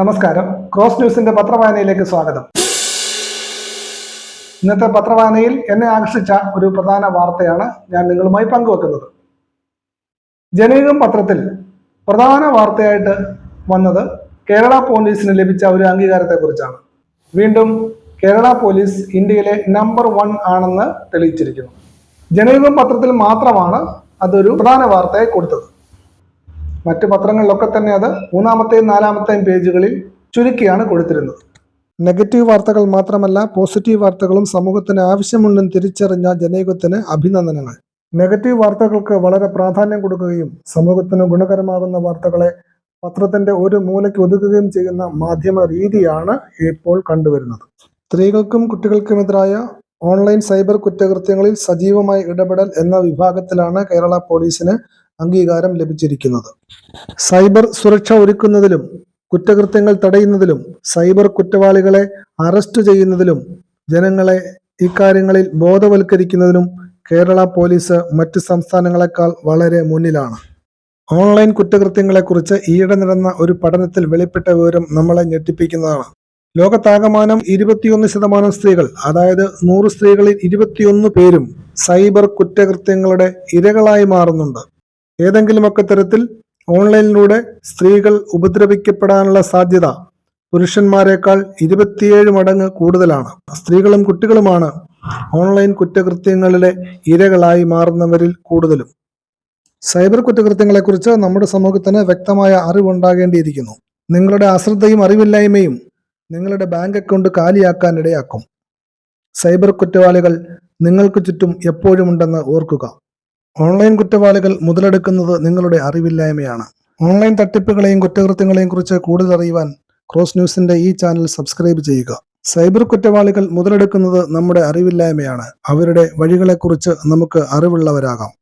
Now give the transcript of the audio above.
നമസ്കാരം. ക്രോസ് ന്യൂസിന്റെ പത്രവായനയിലേക്ക് സ്വാഗതം. ഇന്നത്തെ പത്രവായനയിൽ എന്നെ ആകർഷിച്ച ഒരു പ്രധാന വാർത്തയാണ് ഞാൻ നിങ്ങളുമായി പങ്കുവെക്കുന്നത്. ജനകം പത്രത്തിൽ പ്രധാന വാർത്തയായിട്ട് വന്നത് കേരള പോലീസിന് ലഭിച്ച ഒരു അംഗീകാരത്തെക്കുറിച്ചാണ്. വീണ്ടും കേരള പോലീസ് ഇന്ത്യയിലെ നമ്പർ വൺ ആണെന്ന് തെളിയിച്ചിരിക്കുന്നു. ജനയുഗം പത്രത്തിൽ മാത്രമാണ് അതൊരു പ്രധാന വാർത്തയായി കൊടുത്തത്. മറ്റു പത്രങ്ങളിലൊക്കെ തന്നെ അത് മൂന്നാമത്തെയും നാലാമത്തെയും പേജുകളിൽ ചുരുക്കിയാണ് കൊടുത്തിരുന്നത്. നെഗറ്റീവ് വാർത്തകൾ മാത്രമല്ല പോസിറ്റീവ് വാർത്തകളും സമൂഹത്തിന് ആവശ്യമുണ്ടെന്ന് തിരിച്ചറിഞ്ഞ ജനയുഗത്തിന് അഭിനന്ദനങ്ങൾ. നെഗറ്റീവ് വാർത്തകൾക്ക് വളരെ പ്രാധാന്യം കൊടുക്കുകയും സമൂഹത്തിന് ഗുണകരമാകുന്ന വാർത്തകളെ പത്രത്തിന്റെ ഒരു മൂലയ്ക്ക് ഒതുക്കുകയും ചെയ്യുന്ന മാധ്യമ രീതിയാണ് ഇപ്പോൾ കണ്ടുവരുന്നത്. സ്ത്രീകൾക്കും കുട്ടികൾക്കുമെതിരായ ഓൺലൈൻ സൈബർ കുറ്റകൃത്യങ്ങളിൽ സജീവമായി ഇടപെടൽ എന്ന വിഭാഗത്തിലാണ് കേരള പോലീസിന് അംഗീകാരം ലഭിച്ചിരിക്കുന്നത്. സൈബർ സുരക്ഷ ഒരുക്കുന്നതിലും കുറ്റകൃത്യങ്ങൾ തടയുന്നതിലും സൈബർ കുറ്റവാളികളെ അറസ്റ്റ് ചെയ്യുന്നതിലും ജനങ്ങളെ ഇക്കാര്യങ്ങളിൽ ബോധവൽക്കരിക്കുന്നതിനും കേരള പോലീസ് മറ്റ് സംസ്ഥാനങ്ങളെക്കാൾ വളരെ മുന്നിലാണ്. ഓൺലൈൻ കുറ്റകൃത്യങ്ങളെക്കുറിച്ച് ഈയിടെ നടന്ന ഒരു പഠനത്തിൽ വെളിപ്പെട്ട വിവരം നമ്മളെ ഞെട്ടിപ്പിക്കുന്നതാണ്. ലോകത്താകമാനം ഇരുപത്തിയൊന്ന് ശതമാനം സ്ത്രീകൾ അതായത് നൂറ് സ്ത്രീകളിൽ ഇരുപത്തിയൊന്ന് പേരും സൈബർ കുറ്റകൃത്യങ്ങളുടെ ഇരകളായി മാറുന്നുണ്ട്. ഏതെങ്കിലുമൊക്കെ തരത്തിൽ ഓൺലൈനിലൂടെ സ്ത്രീകൾ ഉപദ്രവിക്കപ്പെടാനുള്ള സാധ്യത പുരുഷന്മാരെക്കാൾ ഇരുപത്തിയേഴ് മടങ്ങ് കൂടുതലാണ്. സ്ത്രീകളും കുട്ടികളുമാണ് ഓൺലൈൻ കുറ്റകൃത്യങ്ങളിലെ ഇരകളായി മാറുന്നവരിൽ കൂടുതലും. സൈബർ കുറ്റകൃത്യങ്ങളെക്കുറിച്ച് നമ്മുടെ സമൂഹത്തിന് വ്യക്തമായ അറിവുണ്ടാകേണ്ടിയിരിക്കുന്നു. നിങ്ങളുടെ അശ്രദ്ധയും അറിവില്ലായ്മയും നിങ്ങളുടെ ബാങ്ക് അക്കൗണ്ട് കാലിയാക്കാൻ ഇടയാക്കും. സൈബർ കുറ്റവാളികൾ നിങ്ങൾക്ക് ചുറ്റും എപ്പോഴുമുണ്ടെന്ന് ഓർക്കുക. ഓൺലൈൻ കുറ്റവാളികൾ മുതലെടുക്കുന്നത് നിങ്ങളുടെ അറിവില്ലായ്മയാണ്. ഓൺലൈൻ തട്ടിപ്പുകളെയും കുറ്റകൃത്യങ്ങളെയും കുറിച്ച് കൂടുതൽ അറിയുവാൻ ക്രോസ് ന്യൂസിന്റെ ഈ ചാനൽ സബ്സ്ക്രൈബ് ചെയ്യുക. സൈബർ കുറ്റവാളികൾ മുതലെടുക്കുന്നത് നമ്മുടെ അറിവില്ലായ്മയാണ്. അവരുടെ വഴികളെക്കുറിച്ച് നമുക്ക് അറിവുള്ളവരാകാം.